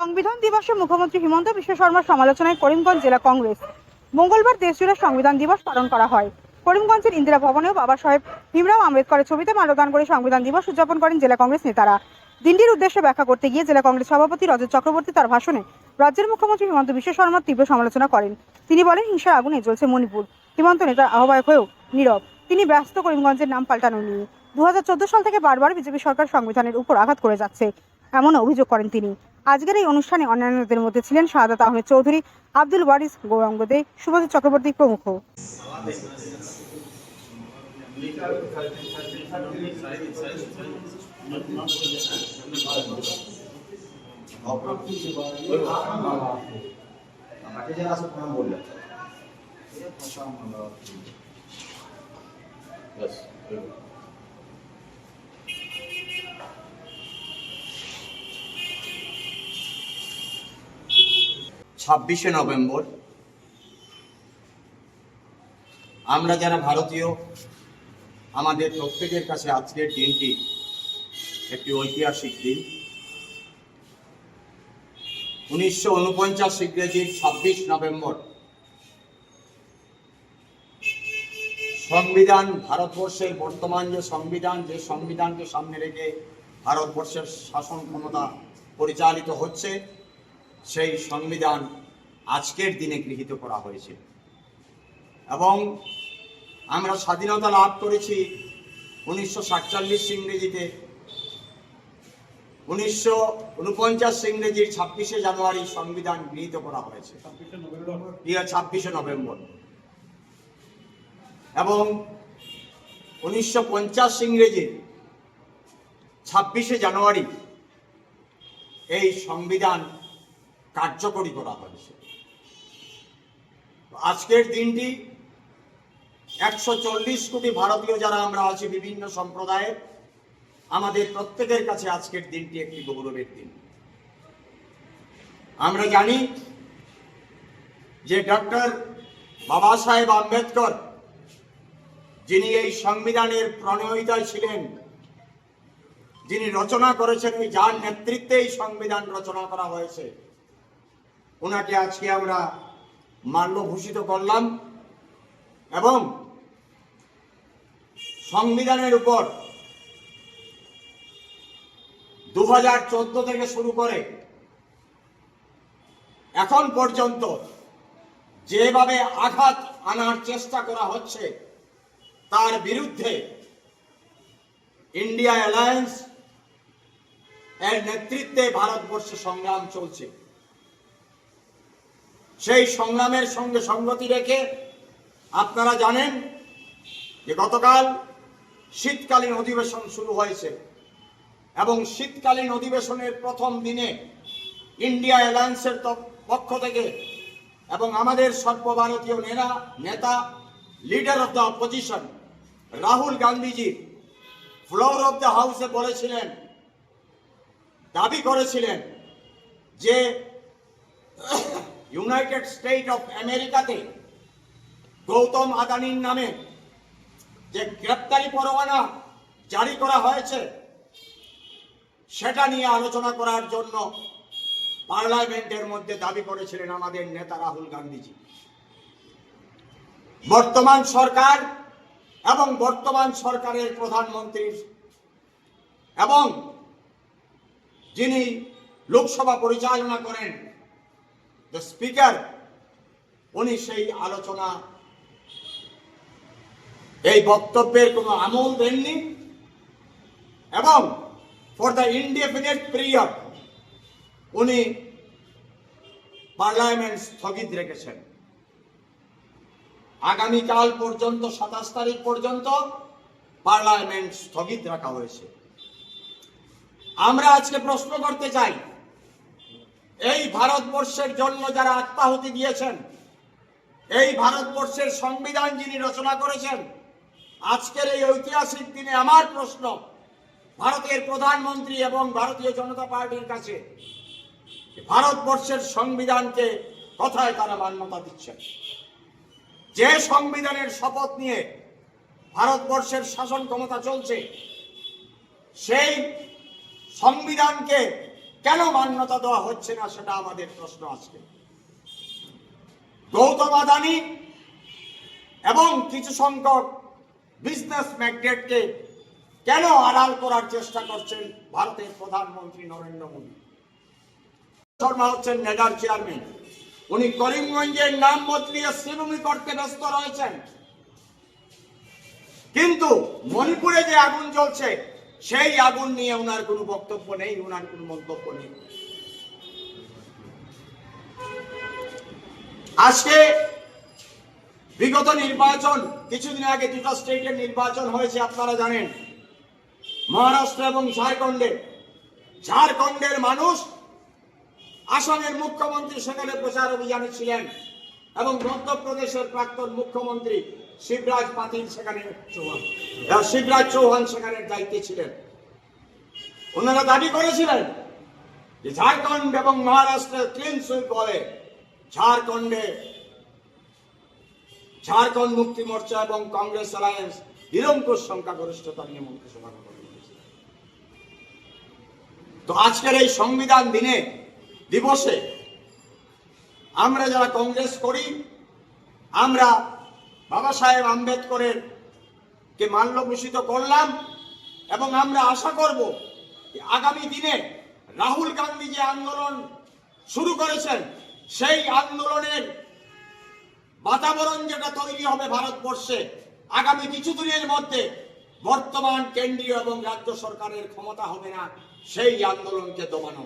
সংবিধান দিবসে মুখ্যমন্ত্রী হিমন্ত বিশ্ব শর্মার সমালোচনায় করিমগঞ্জ জেলা কংগ্রেস। মঙ্গলবার দেশজুড়ে সংবিধান দিবস পালন করা হয়। করিমগঞ্জের ইন্দিরা ভবনেও বাবা সাহেব ভীমরাও আম্বেদকরের ছবিতে মাল্যদান করে সংবিধান দিবস উদযাপন করেন জেলা কংগ্রেস নেতারা। দিনটির উদ্দেশ্যে ব্যাখ্যা করতে গিয়ে জেলা কংগ্রেস সভাপতি রজত চক্রবর্তী তার ভাষণে রাজ্যের মুখ্যমন্ত্রী হিমন্ত বিশ্ব শর্মার তীব্র সমালোচনা করেন। তিনি বলেন, হিংসার আগুনে জ্বলছে মণিপুর। হিমন্ত নেতার আহ্বায়ক হয়েও নীরব। তিনি ব্যস্ত করিমগঞ্জের নাম পাল্টানো নিয়ে। দু হাজার চোদ্দ সাল থেকে বারবার বিজেপি সরকার সংবিধানের উপর আঘাত করে যাচ্ছে এমন অভিযোগ করেন তিনি। আজকের এই অনুষ্ঠানে অন্যান্যদের মধ্যে ছিলেন শাহাদাত আহমেদ চৌধুরী, আব্দুল ওয়ারিস গৌরাঙ্গ দে, শুভজিৎ চক্রবর্তী প্রমুখ। আমাকে ছাব্বিশে নভেম্বর। আমরা যারা ভারতীয়, আমাদের প্রত্যেকের কাছে আজকের দিনটি একটি ঐতিহাসিক দিন। উনিশশো উনপঞ্চাশ ইংরেজির ছাব্বিশ নভেম্বর, সংবিধান, ভারতবর্ষের বর্তমান যে সংবিধান, যে সংবিধানকে সামনে রেখে ভারতবর্ষের শাসন ক্ষমতা পরিচালিত হচ্ছে। সেই সংবিধান আজকের দিনে গৃহীত করা হয়েছে। এবং আমরা স্বাধীনতা লাভ করেছি উনিশশো সাতচল্লিশ ইংরেজিতে। উনিশশো উনপঞ্চাশ ইংরেজির ছাব্বিশে জানুয়ারি সংবিধান গৃহীত করা হয়েছে। ছাব্বিশে নভেম্বর। এবং উনিশশো পঞ্চাশ ইংরেজির ছাব্বিশে জানুয়ারি এই সংবিধান কার্যকরী করা হয়েছে। আজকের দিনটি একশো চল্লিশ কোটি ভারতীয় যারা আমরা আছি বিভিন্ন সম্প্রদায়ের, আমাদের প্রত্যেকের কাছে আজকের দিনটি একটি গৌরবের দিন। আমরা জানি যে ডক্টর বাবা সাহেব আম্বেদকর যিনি এই সংবিধানের প্রণয়িতা ছিলেন, যিনি রচনা করেছেন যার নেতৃত্বে এই সংবিধান রচনা করা হয়েছে ওনাকে আজকে আমরা মাল্যভূষিত করলাম এবং সংবিধানের উপর দু হাজার চোদ্দ থেকে শুরু করে এখন পর্যন্ত যেভাবে আঘাত আনার চেষ্টা করা হচ্ছে, তার বিরুদ্ধে ইন্ডিয়া অ্যালায়েন্স এর নেতৃত্বে ভারতবর্ষে সংগ্রাম চলছে। সেই সংগ্রামের সঙ্গে সঙ্গতি রেখে আপনারা জানেন যে গতকাল শীতকালীন অধিবেশন শুরু হয়েছে এবং শীতকালীন অধিবেশনের প্রথম দিনে ইন্ডিয়া অ্যালায়েন্সের পক্ষ থেকে এবং আমাদের সর্বভারতীয় নেতা নেতা leader of the opposition Rahul Gandhiji floor of the হাউসে বলেছিলেন, দাবি করেছিলেন যে ইউনাইটেড স্টেট অফ আমেরিকাতে গৌতম আদানির নামে যে গ্রেপ্তারি পরোয়ানা জারি করা হয়েছে, সেটা নিয়ে আলোচনা করার জন্য পার্লামেন্টের মধ্যে দাবি করেছিলেন আমাদের নেতা রাহুল গান্ধীজি। বর্তমান সরকার এবং বর্তমান সরকারের প্রধানমন্ত্রী এবং যিনি লোকসভা পরিচালনা করেন দ্য স্পিকার উনি সেই আলোচনা, এই বক্তব্যের কোনো আমল দেননি। এবং ফর দ্য ইনডেফিনিট পিরিয়ড উনি পার্লামেন্ট স্থগিত রেখেছেন। আগামীকাল পর্যন্ত, সাতাশ তারিখ পর্যন্ত পার্লামেন্ট স্থগিত রাখা হয়েছে। আমরা আজকে প্রশ্ন করতে চাই এই ভারতবর্ষের জন্য যারা আত্মাহুতি দিয়েছেন, এই ভারতবর্ষের সংবিধান যিনি রচনা করেছেন, আজকের এই ঐতিহাসিক দিনে আমার প্রশ্ন, ভারতের প্রধানমন্ত্রী এবং ভারতীয় জনতা পার্টির কাছে ভারতবর্ষের সংবিধানকে কথায় তারা মান্যতা দিচ্ছেন? যে সংবিধানের শপথ নিয়ে ভারতবর্ষের শাসন ক্ষমতা চলছে, সেই সংবিধানকে কেন মান্যতা দেওয়া হচ্ছে না সেটা আমাদের প্রশ্ন আজকে। গৌতম আদানি এবং কিছু সংখ্যক বিজনেস ম্যাগনেটকে কেন আড়াল করার চেষ্টা করছেন ভারতের প্রধানমন্ত্রী নরেন্দ্র মোদী? শর্মা হচ্ছেন নেডার চেয়ারম্যান উনি করিমগঞ্জের নাম বদলিয়ে শ্রীভূমি করতে ব্যস্ত রয়েছেন। কিন্তু মণিপুরে যে আগুন জ্বলছে সেই আগুন নিয়ে ওনার কোনো বক্তব্য নেই ওনার কোনো মন্তব্য নেই। আজকে বিগত নির্বাচন, কিছুদিন আগে দুটো স্টেটের নির্বাচন হয়েছে, আপনারা জানেন। মহারাষ্ট্র এবং ঝাড়খণ্ডে। ঝাড়খণ্ডের মানুষ আসামের মুখ্যমন্ত্রী সেখানে প্রচার অভিযানে ছিলেন এবং মধ্যপ্রদেশের প্রাক্তন মুখ্যমন্ত্রী শিবরাজ পাতিল সেখানে চৌহান। আহ, শিবরাজ চৌহান সেখানে দায়িত্বে ছিলেন। ওনারা দাবি করেছিলেন যে ঝাড়খণ্ড এবং মহারাষ্ট্রের ক্লিন সুইপ বলে ঝাড়খণ্ডে ঝাড়খণ্ড মুক্তি মোর্চা এবং কংগ্রেস অ্যালায়েন্স নিরঙ্কুশ সংখ্যাগরিষ্ঠতা নিয়ে মন্ত্রিসভা তো আজকের এই সংবিধান দিনে দিবসে আমরা যারা কংগ্রেস করি আমরা বাবা সাহেব আম্বেদকরের কে মাল্যভূষিত করলাম এবং আমরা আশা করব আগামী দিনে রাহুল গান্ধী যে আন্দোলন শুরু করেছেন, সেই আন্দোলনের বাতাবরণ যেটা তৈরি হবে ভারতবর্ষে আগামী কিছু দিনের মধ্যে বর্তমান কেন্দ্রীয় এবং রাজ্য সরকারের ক্ষমতা হবে না, সেই আন্দোলনকে দমানো